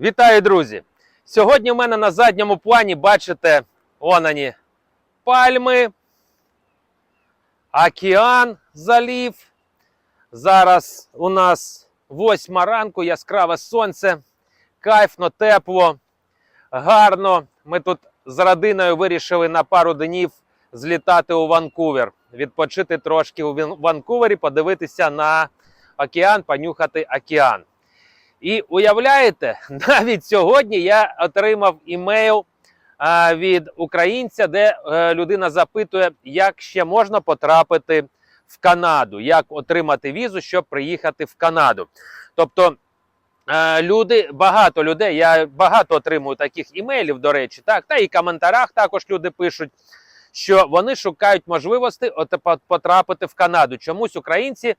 Вітаю, друзі! Сьогодні в мене на задньому плані бачите онані пальми, океан, залів. Зараз у нас восьма ранку, яскраве сонце, кайфно, тепло, гарно. Ми тут з родиною вирішили на пару днів злітати у Ванкувер, відпочити трошки у Ванкувері, подивитися на океан, понюхати океан. І уявляєте, навіть сьогодні я отримав імейл від українця, де е, людина запитує, як ще можна потрапити в Канаду, як отримати візу, щоб приїхати в Канаду. Тобто е, люди, багато людей, я багато отримую таких імейлів, до речі, так, та і в коментарях також люди пишуть. Що вони шукають можливості потрапити в Канаду. Чомусь українці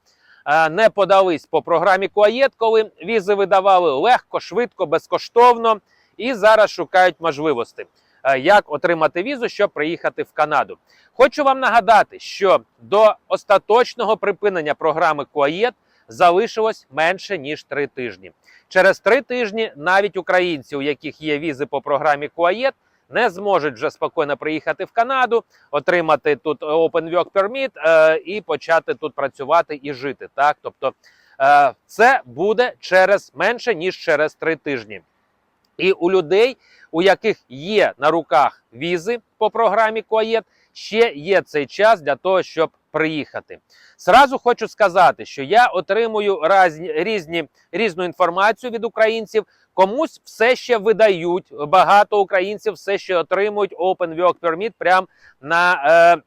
не подались по програмі Куаєт, коли візи видавали легко, швидко, безкоштовно, і зараз шукають можливості, е, як отримати візу, щоб приїхати в Канаду. Хочу вам нагадати, що до остаточного припинення програми Куаєт залишилось менше ніж три тижні. Через три тижні навіть українці, у яких є візи по програмі Куаєт, не зможуть вже спокійно приїхати в Канаду, отримати тут Open Work Permit е, і почати тут працювати і жити. Так, тобто е, це буде через менше ніж через три тижні. І у людей, у яких є на руках візи по програмі Коєд ще є цей час для того, щоб приїхати. Сразу хочу сказати, що я отримую разні, різні, різну інформацію від українців. Комусь все ще видають. Багато українців все ще отримують Open Work Permit прямо на е,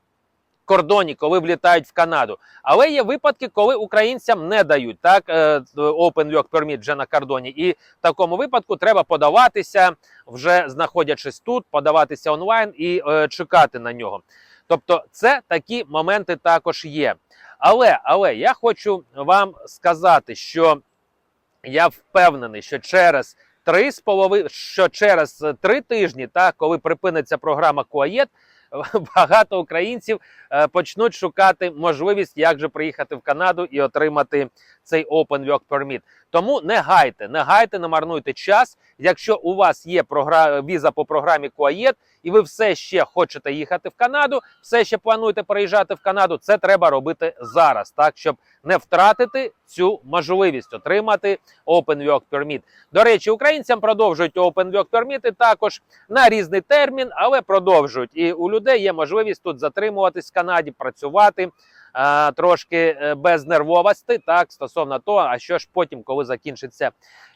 кордоні, коли влітають в Канаду. Але є випадки, коли українцям не дають так е, Open Work Permit вже на кордоні. І в такому випадку треба подаватися, вже знаходячись тут, подаватися онлайн і е, чекати на нього. Тобто, це такі моменти також є. Але, але я хочу вам сказати, що я впевнений, що через три з полови, що через три тижні, так, коли припиниться програма Куаєт, багато українців е, почнуть шукати можливість, як же приїхати в Канаду і отримати цей Open Work Permit. Тому не гайте, не гайте, не марнуйте час. Якщо у вас є програ... віза по програмі Куаєт, і ви все ще хочете їхати в Канаду, все ще плануєте переїжджати в Канаду, це треба робити зараз, так щоб не втратити цю можливість отримати Open Work Permit. До речі, українцям продовжують Open Work Permit також на різний термін, але продовжують. І у людей є можливість тут затримуватись в Канаді, працювати. Е, Трошки е, без нервовості, так стосовно того, а що ж потім, коли закінчиться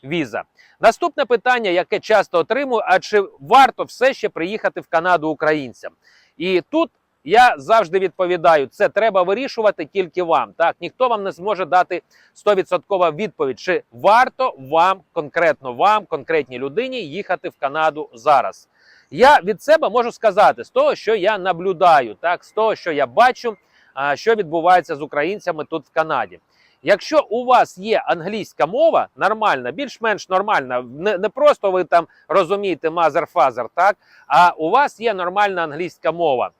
віза. Наступне питання, яке часто отримую: а чи варто все ще приїхати в Канаду українцям? І тут я завжди відповідаю: це треба вирішувати тільки вам. Так ніхто вам не зможе дати 100% відповідь, чи варто вам, конкретно вам, конкретній людині, їхати в Канаду зараз. Я від себе можу сказати з того, що я наблюдаю, так з того, що я бачу, що відбувається з українцями тут в Канаді. Якщо у вас є англійська мова, нормальна, більш-менш нормальна, не, не просто ви там розумієте мазер-фазер, так а у вас є нормальна англійська мова,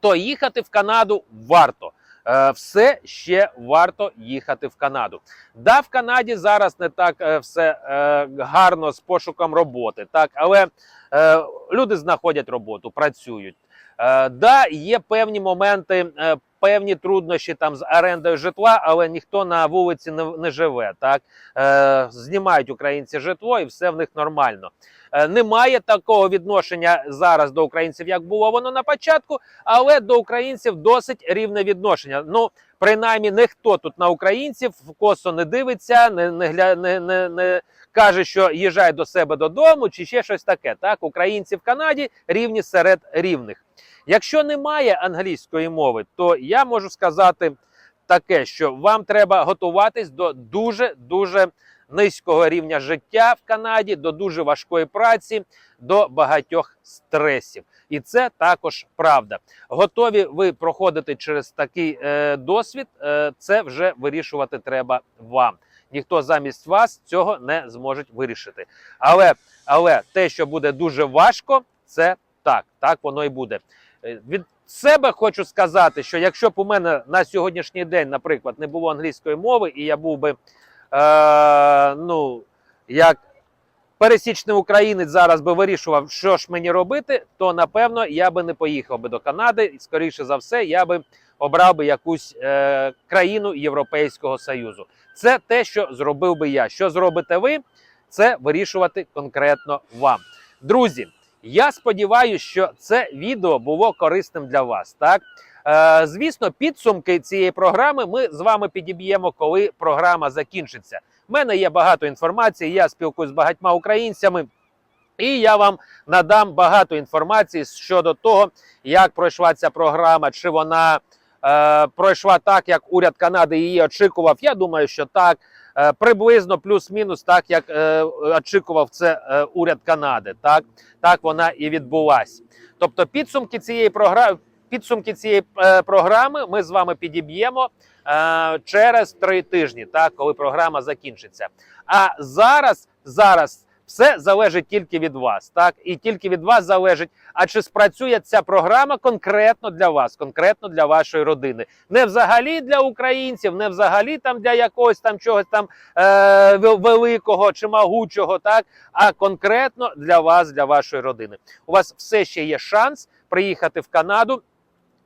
то їхати в Канаду варто. Е, Все ще варто їхати в Канаду. Да, в Канаді зараз не так е, все е, гарно з пошуком роботи, так, але люди знаходять роботу, працюють. Да, є певні моменти, певні труднощі там з орендою житла, але ніхто на вулиці не, не живе. Так е, знімають українці житло, і все в них нормально. Е, немає такого відношення зараз до українців, як було воно на початку, але до українців досить рівне відношення. Ну, принаймні, ніхто тут на українців в косо не дивиться, не, не, не, не, не каже, що їжджай до себе додому, чи ще щось таке. Так, українці в Канаді рівні серед рівних. Якщо немає англійської мови, то я можу сказати таке, що вам треба готуватись до дуже дуже низького рівня життя в Канаді, до дуже важкої праці, до багатьох стресів. І це також правда. Готові ви проходити через такий е, досвід, е, це вже вирішувати треба вам. Ніхто замість вас цього не зможе вирішити. Але, але те, що буде дуже важко, це так, так воно і буде. Е, Від себе хочу сказати, що якщо б у мене на сьогоднішній день, наприклад, не було англійської мови, і я був би е, ну, як пересічний українець зараз би вирішував, що ж мені робити, то напевно я би не поїхав би до Канади. Скоріше за все, я би обрав би якусь е, країну Європейського Союзу. Це те, що зробив би я. Що зробите ви? Це вирішувати конкретно вам. Друзі, я сподіваюся, що це відео було корисним для вас. Так, звісно, підсумки цієї програми ми з вами підіб'ємо, коли програма закінчиться. У мене є багато інформації. Я спілкуюсь з багатьма українцями. І я вам надам багато інформації щодо того, як пройшла ця програма, чи вона е, пройшла так, як уряд Канади її очікував. Я думаю, що так. Е, приблизно плюс-мінус так, як е, очікував це е, уряд Канади. Так, так вона і відбулась. Тобто, підсумки цієї програми. Підсумки цієї е, програми ми з вами підіб'ємо е, через три тижні, так коли програма закінчиться. А зараз, зараз все залежить тільки від вас, так і тільки від вас залежить, а чи спрацює ця програма конкретно для вас, конкретно для вашої родини, не взагалі для українців, не взагалі там для якогось там чогось там е, великого чи могучого, так а конкретно для вас, для вашої родини. У вас все ще є шанс приїхати в Канаду.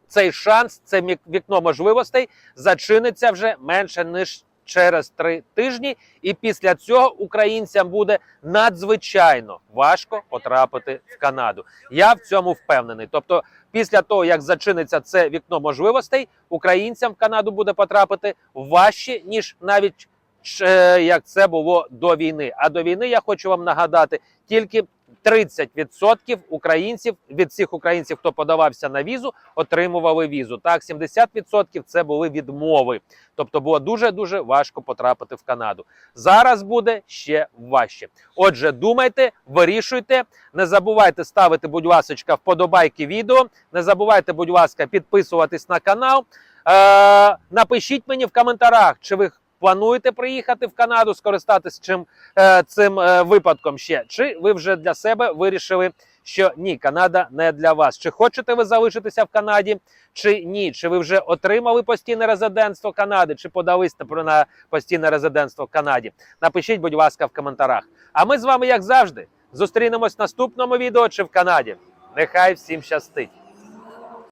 Цей шанс, це вікно можливостей зачиниться вже менше ніж через три тижні, і після цього українцям буде надзвичайно важко потрапити в Канаду. Я в цьому впевнений. Тобто, після того як зачиниться це вікно можливостей, українцям в Канаду буде потрапити важче ніж навіть е, як це було до війни. А до війни я хочу вам нагадати тільки 30% українців від всіх українців, хто подавався на візу, отримували візу. Так, 70% це були відмови. Тобто було дуже дуже важко потрапити в Канаду. Зараз буде ще важче. Отже, думайте, вирішуйте. Не забувайте ставити, будь ласка, вподобайки відео. Не забувайте, будь ласка, підписуватись на канал. Е, напишіть мені в коментарях, чи ви плануєте приїхати в Канаду, скористатись чим е, цим е, випадком ще, чи ви вже для себе вирішили, що ні, Канада не для вас. Чи хочете ви залишитися в Канаді, чи ні? Чи ви вже отримали постійне резидентство Канади, чи подались на- постійне резидентство в Канаді? Напишіть, будь ласка, в коментарях. А ми з вами, як завжди, зустрінемось в наступному відео чи в Канаді. Нехай всім щастить!